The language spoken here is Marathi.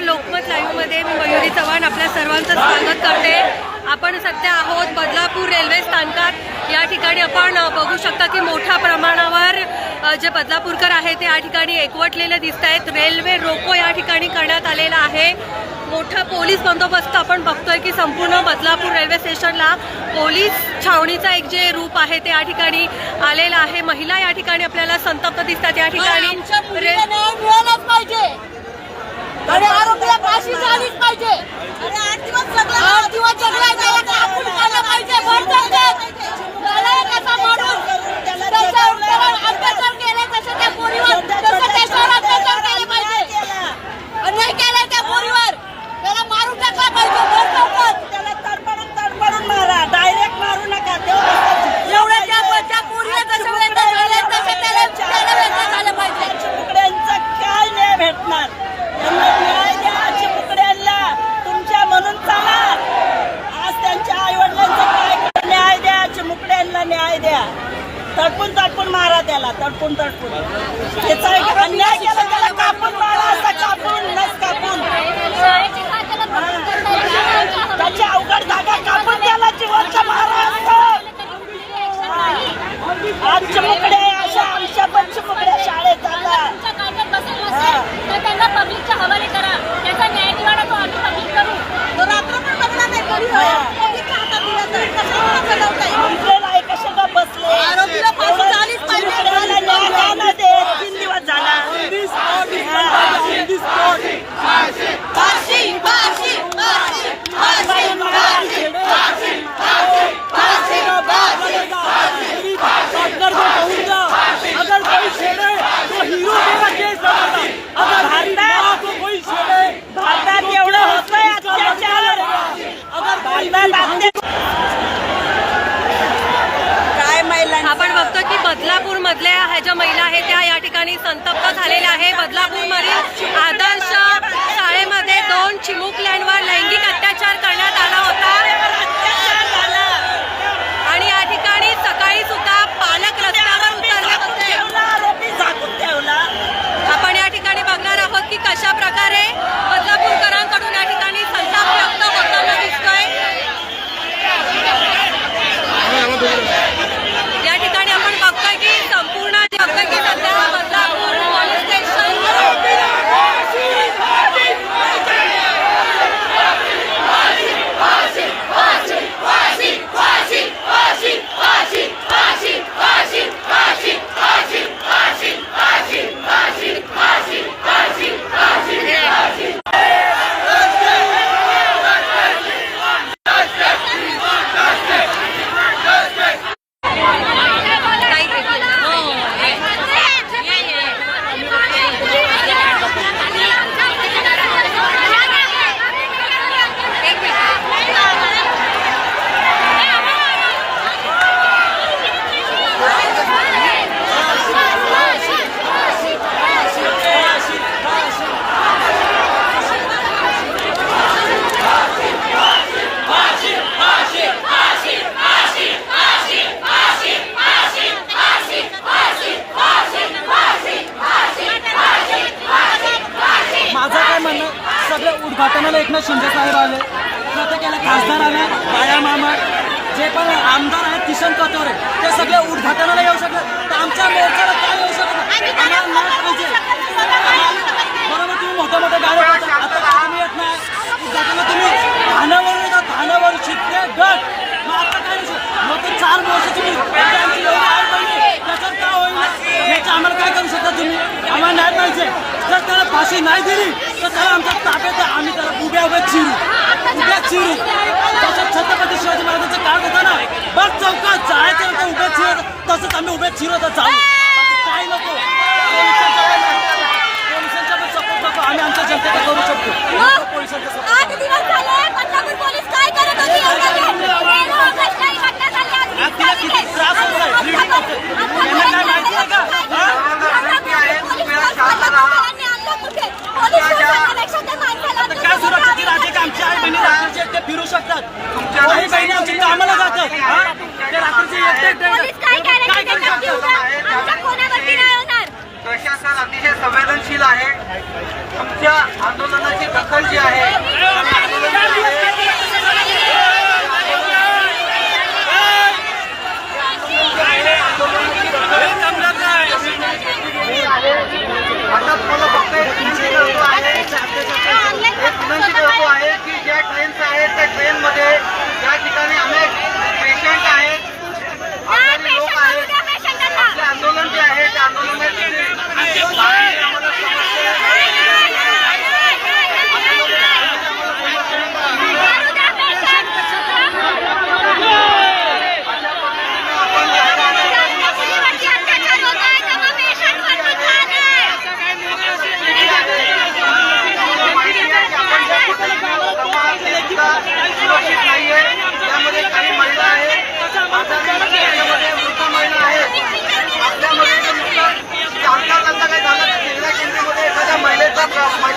लोकमत लाईव्हमध्ये मी मयुरी चव्हाण आपल्या सर्वांचं स्वागत करते. आपण सध्या आहोत बदलापूर रेल्वे स्थानकात. या ठिकाणी आपण बघू शकता की मोठ्या प्रमाणावर जे बदलापूरकर आहे ते या ठिकाणी एकवटलेले दिसत आहेत. रेल्वे रोको या ठिकाणी करण्यात आलेला आहे. मोठा पोलीस बंदोबस्त आपण बघतोय की संपूर्ण बदलापूर रेल्वे स्टेशनला पोलीस छावणीचा एक जे रूप आहे ते या ठिकाणी आलेलं आहे. महिला या ठिकाणी आपल्याला संतप्त दिसतात. या ठिकाणी दर्पण दर्पण मधल्या ह्या ज्या महिला आहेत त्या या ठिकाणी संतप्त झालेल्या आहे बदलापूरमधील आदर्श शाळेमध्ये दोन चिमुकल्यांवर लैंगिक अत्याचार करण्यात आला होता. เมื่อกี้มันได้ आम्हाला एकनाथ शिंदे साहेब आले. प्रत्येकाला खासदार आले बाया मामा. जे पण आमदार आहेत किशन कटोरे ते सगळे उद्घाटनाला येऊ शकतात तर आमच्या आम्ही उभे चिरो तर चालू काय नको पोलिसांच्या सपोर्ट करतो आम्ही आमच्या जनतेला करू शकतो पोलिसांचा सपोर्ट तिला किती त्रास होत आहे class, my